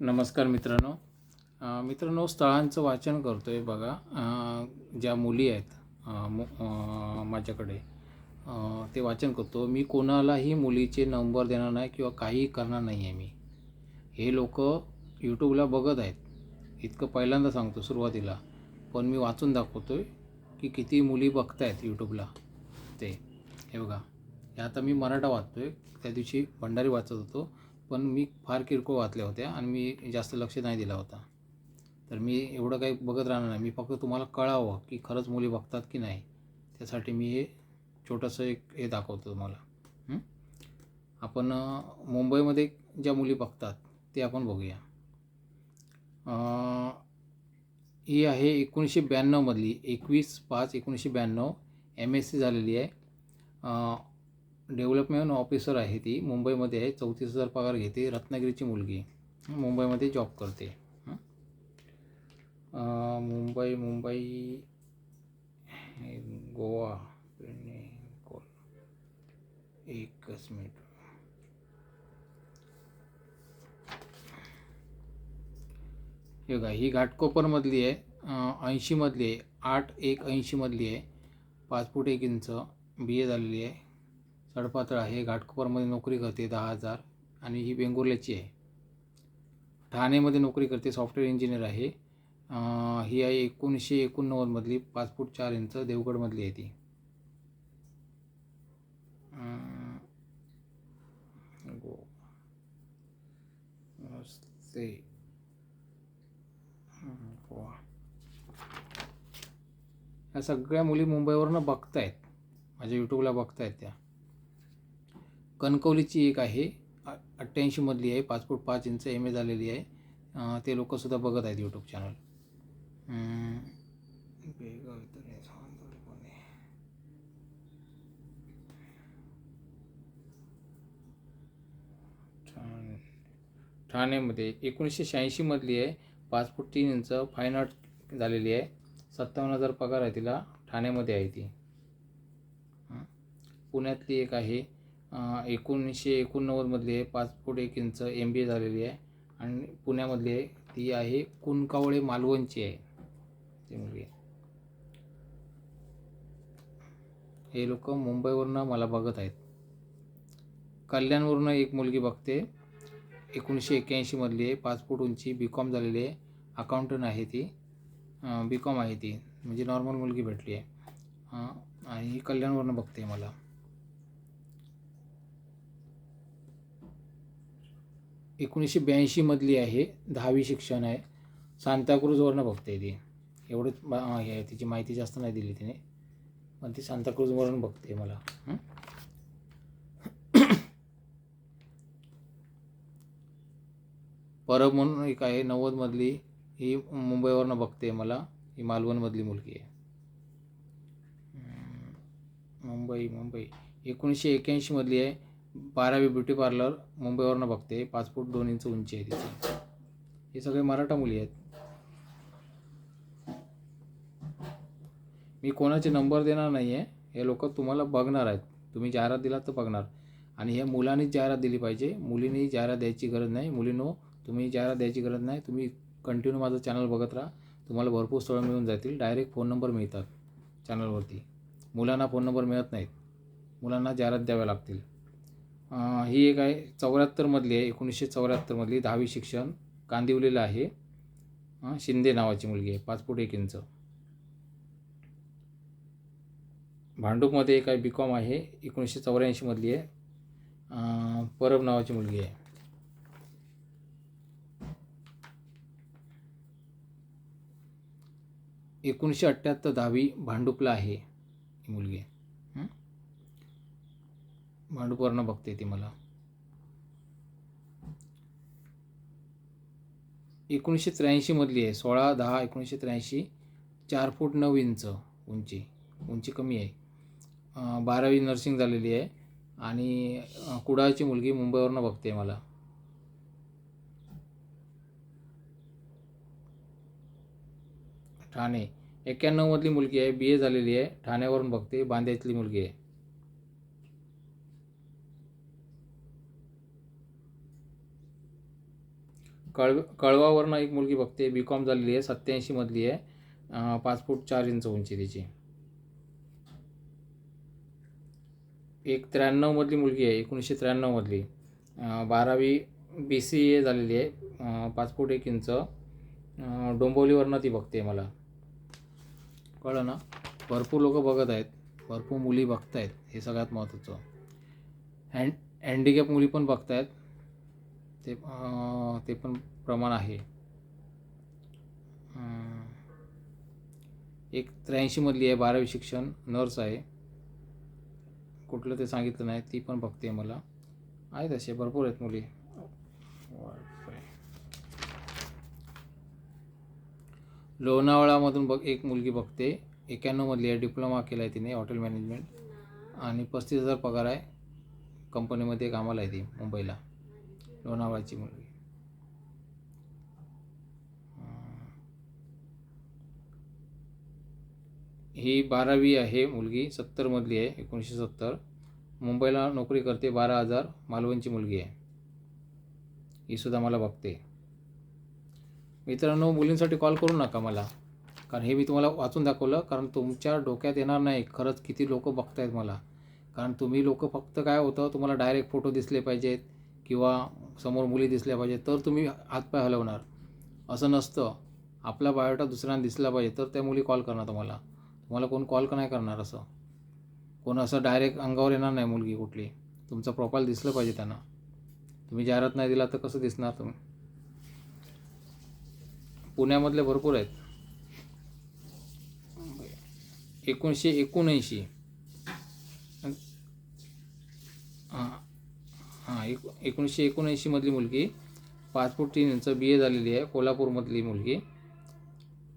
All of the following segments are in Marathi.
नमस्कार मित्रांनो. मित्रांनो स्थळांचं वाचन करतो आहे बघा ज्या मुली आहेत मु- माझ्याकडे ते वाचन करतो. मी कोणालाही मुलीचे नंबर देणार नाही किंवा काही करणार नाही आहे मी. हे लोक यूट्यूबला बघत आहेत. इतकं पहिल्यांदा सांगतो सुरुवातीला. पण मी वाचून दाखवतो आहे की किती मुली बघत आहेत यूट्यूबला ते हे बघा. हे आता मी मराठा वाचतो आहे त्या दिवशी भंडारी वाचत होतो. पण मी फार किरकोळ वाचल्या होत्या आणि मी जास्त लक्ष नाही दिला होता. तर मी एवढं काही बघत राहणार नाही. मी फक्त तुम्हाला कळावं की खरंच मुली बघतात की नाही. त्यासाठी मी हे छोटंसं एक हे दाखवतो तुम्हाला. आपण मुंबईमध्ये ज्या मुली बघतात ते आपण बघूया. ही आहे एकोणीसशे ब्याण्णवमधली एकवीस पाच एकोणीसशे ब्याण्णव एम एस सी झालेली आहे. डेव्हलपमेंट ऑफिसर आहे ती. मुंबईमध्ये आहे. चौतीस हजार पगार घेते. रत्नागिरीची मुलगी. मुंबईमध्ये जॉब करते. मुंबई मुंबई गोवा. पुणे, एकच मिनिट. हे बघा ही घाटकोपरमधली आहे. ऐंशीमधली आहे. आठ एक ऐंशीमधली आहे. पाच फूट एक इंच. बी ए झालेली आहे. सडपातळ आहे. घाटकोपरमध्ये नोकरी करते दहा हजार आणि ही वेंगुर्ल्याची आहे. ठाणेमध्ये नोकरी करते सॉफ्टवेअर इंजिनियर आहे. ही आहे एकोणीसशे एकोणनव्वदमधली पाच फूट चार इंच देवगडमधली आहे ती. अं, ह्या सगळ्या मुली मुंबईवरनं बघतायत. माझ्या यूट्यूबला बघतायत त्या. कणकवलीची एक आहे. अठ्ठ्याऐंशीमधली आहे. पाच फूट पाच इंच एम ए झालेली आहे. ते लोकंसुद्धा बघत आहेत यूट्यूब चॅनल बेगाव ठाण्यामध्ये एकोणीसशे शहाऐंशीमधली आहे. पाच फूट तीन इंच फाईन आर्ट झालेली आहे. सत्तावन्न हजार पगार आहे तिला. ठाण्यामध्ये आहे ती. पुण्यातली एक आहे. एकोणीसशे एकोणनव्वदमधली आहे. पाच फूट एक इंच एम बी ए झालेली आहे. आणि पुण्यामधली आहे. ती आहे कुणकावळे मालवणची आहे. ती मुलगी हे लोक मुंबईवरनं मला बघत आहेत. कल्याणवरनं एक मुलगी बघते. एकोणीसशे एक्क्याऐंशीमधली आहे. पाच फूट उंची बी कॉम झालेली आहे. अकाउंटंट आहे ती. बी कॉम आहे ती. म्हणजे नॉर्मल मुलगी भेटली आहे. आणि ही कल्याणवरनं बघते मला. एकोणीसशे ब्याऐंशीमधली आहे. दहावी शिक्षण आहे. सांताक्रूजवरनं बघते ती. एवढंच हे आहे, तिची माहिती जास्त नाही दिली तिने. पण ती सांताक्रूजवरून बघते मला. परब म्हणून एक आहे. नव्वदमधली ही मुंबईवरनं बघते मला. ही मालवणमधली मुलगी आहे. मुंबई मुंबई. एकोणीसशे एक्याऐंशीमधली आहे. बारावी ब्युटी पार्लर मुंबईवरनं बघते. पाच फूट दोन इंच उंची आहे तिची. हे सगळे मराठा मुली आहेत. मी कोणाचे नंबर देणार नाही आहे हे लोक तुम्हाला बघणार आहेत. तुम्ही जाहिरात दिलात तर बघणार. आणि हे मुलांनीच जाहिरात दिली पाहिजे. मुलींनी जाहिरात द्यायची गरज नाही. मुलींनो तुम्ही जाहिरात द्यायची गरज नाही. तुम्ही कंटिन्यू माझं चॅनल बघत राहा. तुम्हाला भरपूर स्थळं मिळून जातील. डायरेक्ट फोन नंबर मिळतात चॅनलवरती मुलांना फोन नंबर मिळत नाहीत. मुलांना जाहिरात द्याव्या लागतील. ही एक आहे चौऱ्याहत्तरमधली आहे एकोणीसशे चौऱ्याहत्तरमधली दहावी शिक्षण कांदिवलेलं आहे. शिंदे नावाची मुलगी आहे पाच फूट एक इंच. भांडूपमध्ये एक आहे बी कॉम आहे एकोणीसशे चौऱ्याऐंशीमधली आहे. परब नावाची मुलगी आहे. एकोणीसशे अठ्ठ्याहत्तर दहावी भांडूपला आहे ही मुलगी हं? बघते ती मला. एकोणीसशे त्र्याऐंशीमधली आहे. सोळा दहा एकोणीसशे त्र्याऐंशी चार फूट नऊ इंच उंची. उंची कमी आहे. बारावी नर्सिंग झालेली आहे. आणि कुडाळची मुलगी मुंबईवरनं बघते मला. ठाणे. एक्क्याण्णवमधली मुलगी आहे. बी ए झालेली आहे. ठाण्यावरून बघते बांद्यातली मुलगी आहे. कळव कळवावरनं एक मुलगी बघते बी कॉम झालेली आहे सत्याऐंशीमधली आहे. पाच फूट चार इंच उंची तिची. एक त्र्याण्णवमधली मुलगी आहे एकोणीसशे त्र्याण्णवमधली बारावी बी सी ए झालेली आहे पाच फूट एक इंच. डोंबोलीवरनं ती बघते मला. कळलं ना? भरपूर लोक बघत आहेत भरपूर मुली बघत आहेत हे सगळ्यात महत्त्वाचं. हँड हँडिकॅप मुली पण बघत आहेत ते ते पण प्रमाण आहे. एक त्र्याऐंशीमधली आहे बारावी शिक्षण नर्स आहे. कुठलं ते सांगितलं नाही ती पण बघते मला. आहेत असे भरपूर आहेत मुली. लोणावळामधून बघ एक मुलगी बघते. एक्याण्णवमधली आहे डिप्लोमा केला आहे तिने हॉटेल मॅनेजमेंट. आणि पस्तीस हजार पगार आहे. कंपनीमध्ये कामाला आहे ती मुंबईला. लोणावळ्याची मुलगी. ही बारावी आहे मुलगी सत्तरमधली आहे एकोणीसशे सत्तर. मुंबईला नोकरी करते बारा हजार. मालवणची मुलगी आहे. ही सुद्धा मला बघते. मित्रांनो मुलींसाठी कॉल करू नका मला कारण हे मी तुम्हाला वाचून दाखवलं कारण तुमच्या डोक्यात येणार नाही खरंच किती लोक बघतायत मला. कारण तुम्ही लोक फक्त काय होतं तुम्हाला डायरेक्ट फोटो दिसले पाहिजेत. किंवा समोर मुली दिसल्या पाहिजे तर तुम्ही हातपाय हलवणार. असं नसतं. आपला बायोटा दुसऱ्यांना दिसला पाहिजे तर त्या मुली कॉल करणार तुम्हाला. तुम्हाला कोण कॉल का नाही करणार असं? कोण असं डायरेक्ट अंगावर येणार नाही मुलगी कुठली? तुमचं प्रोफाईल दिसलं पाहिजे त्यांना. तुम्ही जाहिरात नाही दिला तर कसं दिसणार तुम्ही? पुण्यामधले भरपूर आहेत. एकोणीसशे एकोणऐंशी हां हां एक एकोणीसशे एकोणऐंशीमधली मुलगी पाच फूट तीन इंच बी ए झालेली आहे कोल्हापूरमधली मुलगी.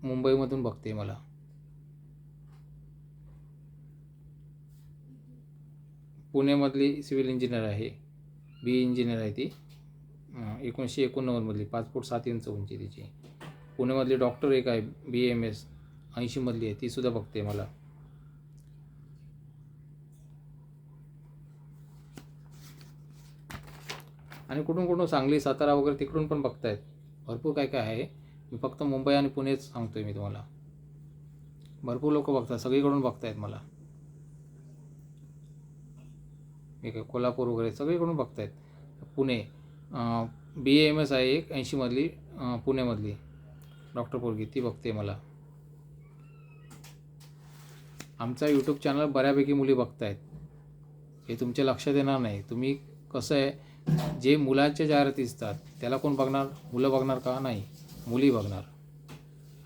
मुंबईमधून बघते मला. पुण्यामधली सिव्हिल इंजिनियर आहे बी इंजिनियर आहे ती. एकोणीसशे एकोणनव्वदमधली पाच फूट सात इंच उंची तिची पुण्यामधली डॉक्टर एक आहे बी एम एस ऐंशीमधली आहे तीसुद्धा बघते मला. आणि कुठून कुठून सांगली सातारा वगैरे तिकडून पण बघतायत. भरपूर काय काय आहे. मी फक्त मुंबई आणि पुणेच सांगतो आहे मी तुम्हाला. भरपूर लोक बघतात सगळीकडून बघतायत मला. ठीक आहे कोल्हापूर वगैरे सगळीकडून बघतायत. पुणे बी एम एस आहे एक ऐंशीमधली पुणेमधली. डॉक्टर पोरगी ती बघते मला. आमचा यूट्यूब चॅनल बऱ्यापैकी मुली बघतायत. हे तुमच्या लक्षात येणार नाही. तुम्ही कसं आहे जे मुलांच्या जाहिराती दिसतात त्याला कोण बघणार? मुलं बघणार का? नाही. मुली बघणार.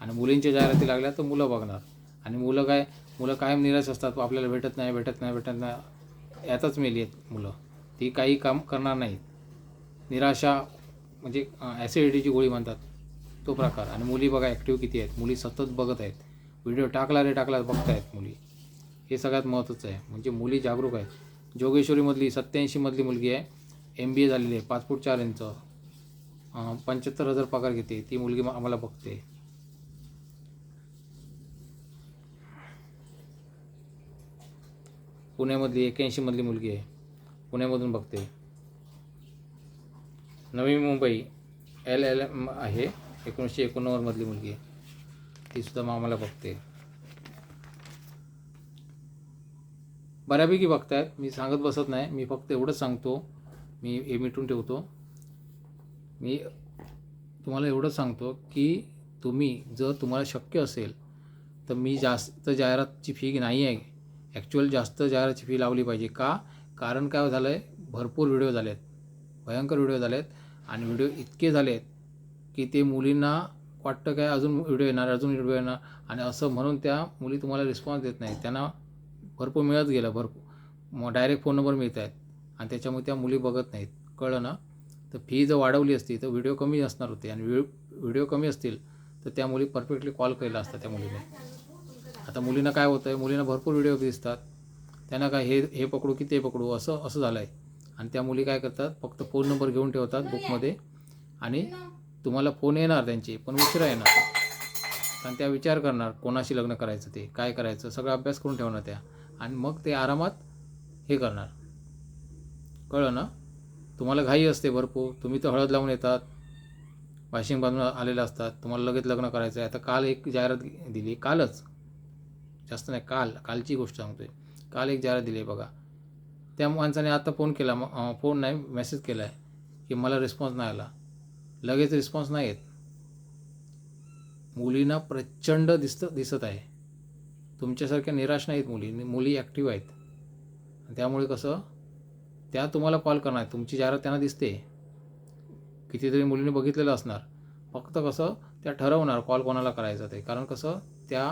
आणि मुलींच्या जाहिराती लागल्या तर मुलं बघणार. आणि मुलं काय मुलं कायम निराश असतात आपल्याला भेटत नाही भेटत नाही भेटत नाही. यातच मेली आहेत मुलं. ती काही काम करणार नाहीत. निराशा म्हणजे ॲसिडिटीची गोळी म्हणतात. तो प्रकार. आणि मुली बघा ॲक्टिव्ह किती आहेत. मुली सतत बघत आहेत. व्हिडिओ टाकला रे टाकला बघतायत मुली. हे सगळ्यात महत्त्वाचं आहे. म्हणजे मुली जागरूक आहेत. जोगेश्वरीमधली सत्याऐंशीमधली मुलगी आहे. एम बी ए झालेली आहे पाच फूट चार इंच पंच्याहत्तर हजार पगार घेते ती मुलगी आम्हाला बघते. पुण्यामधली एक्याऐंशीमधली मुलगी आहे पुण्यामधून बघते. Navi Mumbai L L M आहे एकोणीसशे एकोणनव्वदमधली मुलगी आहे. तीसुद्धा मग आम्हाला बघते. बऱ्यापैकी बघतायत मी सांगत बसत नाही मी फक्त एवढंच सांगतो मी हे मिटून ठेवतो. मी तुम्हाला एवढंच सांगतो की तुम्ही जर तुम्हाला शक्य असेल तर मी जास्त जाहिरातची फी नाही आहे. ॲक्च्युअल जास्त जाहिरातची फी लावली पाहिजे का? कारण काय झालं आहे भरपूर व्हिडिओ झाले आहेत भयंकर व्हिडिओ झाले आहेत आणि व्हिडिओ इतके झाले आहेत की ते मुलींना वाटतं काय अजून व्हिडिओ येणार अजून व्हिडिओ येणार? आणि असं म्हणून त्या मुली तुम्हाला रिस्पॉन्स देत नाही त्यांना भरपूर मिळत गेलं भरपूर. मग डायरेक्ट फोन नंबर मिळत आहेत आणि त्याच्यामुळे त्या मुली बघत नाहीत. कळलं ना? तर फी जर वाढवली असती तर व्हिडिओ कमी असणार होते. आणि व्हिडिओ व्हिडिओ कमी असतील तर त्या मुली परफेक्टली कॉल केला असता त्या मुलीने. आता मुलींना काय होतं आहे मुलींना भरपूर व्हिडिओ दिसतात. त्यांना काय हे हे पकडू की ते पकडू? असं असं झालं आहे आणि त्या मुली काय करतात? फक्त फोन नंबर घेऊन ठेवतात बुकमध्ये. आणि तुम्हाला फोन येणार त्यांचे पण उशिरा येणार. कारण त्या विचार करणार कोणाशी लग्न करायचं ते काय करायचं? सगळा अभ्यास करून ठेवणार त्या. आणि मग ते आरामात हे करणार. कळलं ना? तुम्हाला घाई असते भरपूर. तुम्ही तर हळद लावून येतात. वाशिंग बांधून आलेले असतात. तुम्हाला लगेच लग्न करायचं आहे आता काल एक जाहिरात दिली. कालच. जास्त नाही काल. कालची गोष्ट सांगतोय. काल एक जाहिरात दिली आहे बघा. त्या माणसाने आता फोन केला. फोन नाही मेसेज केला आहे की मला रिस्पॉन्स नाही आला. लगेच रिस्पॉन्स नाही येत. मुलींना प्रचंड दिसत दिसत आहे. तुमच्यासारख्या निराश नाहीत मुली. मुली ॲक्टिव्ह आहेत. त्यामुळे कसं? त्या तुम्हाला कॉल करणार. तुमची जाहिरात त्यांना दिसते. कितीतरी मुलींनी बघितलेलं असणार. फक्त कसं त्या ठरवणार कॉल कोणाला करायचा ते. कारण कसं त्या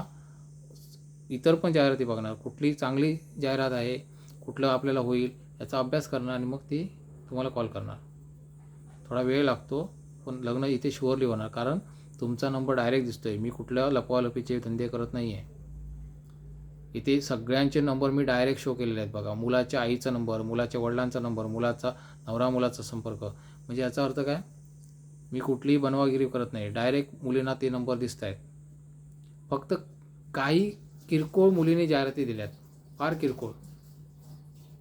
इतर पण जाहिराती बघणार. कुठली चांगली जाहिरात आहे कुठलं आपल्याला होईल याचा अभ्यास करणार आणि मग ती तुम्हाला कॉल करणार. थोडा वेळ लागतो पण लग्न इथे शुअरली होणार. कारण तुमचा नंबर डायरेक्ट दिसतो आहे मी कुठल्या लपवालपीचे धंदे करत नाही आहे इथे सगळ्यांचे नंबर मी डायरेक्ट शो केलेले आहेत बघा. मुलाच्या आईचा नंबर मुलाच्या वडिलांचा नंबर मुलाचा नवरा मुलाचा संपर्क. म्हणजे याचा अर्थ काय? मी कुठलीही बनवागिरी करत नाही. डायरेक्ट मुलींना ते नंबर दिसत आहेत फक्त काही किरकोळ मुलींनी जाहिराती दिल्यात. फार किरकोळ.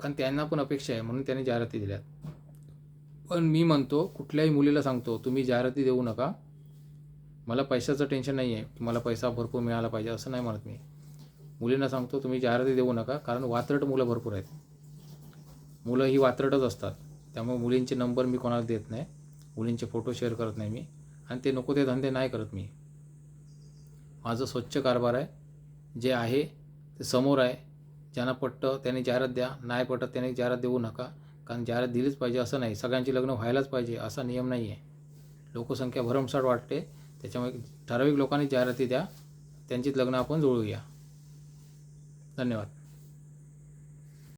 कारण त्यांना पण अपेक्षा आहे म्हणून त्यांनी जाहिराती दिल्यात. पण मी म्हणतो कुठल्याही मुलीला सांगतो तुम्ही जाहिराती देऊ नका. मला पैशाचं टेन्शन नाही आहे की मला पैसा भरपूर मिळाला पाहिजे असं नाही म्हणत मी. मुलींना सांगतो तुम्ही जाहिराती देऊ नका कारण वात्रट मुलं भरपूर आहेत. मुलं ही वात्रटच असतात. त्यामुळे मुलींचे नंबर मी कोणाला देत नाही. मुलींचे फोटो शेअर करत नाही मी. आणि ते नको ते धंदे नाही करत मी. माझं स्वच्छ कारभार आहे. जे आहे ते समोर आहे. ज्यांना पटतं त्यांनी जाहिरात द्या. नाही पटत त्यांनी जाहिरात देऊ नका. कारण जाहिरात दिलीच पाहिजे असं नाही. सगळ्यांची लग्न व्हायलाच पाहिजे असा नियम नाही आहे. लोकसंख्या भरमसाठ वाटते त्याच्यामुळे ठराविक लोकांनी जाहिराती द्या. त्यांचीच लग्न आपण जुळवूया. धन्यवाद.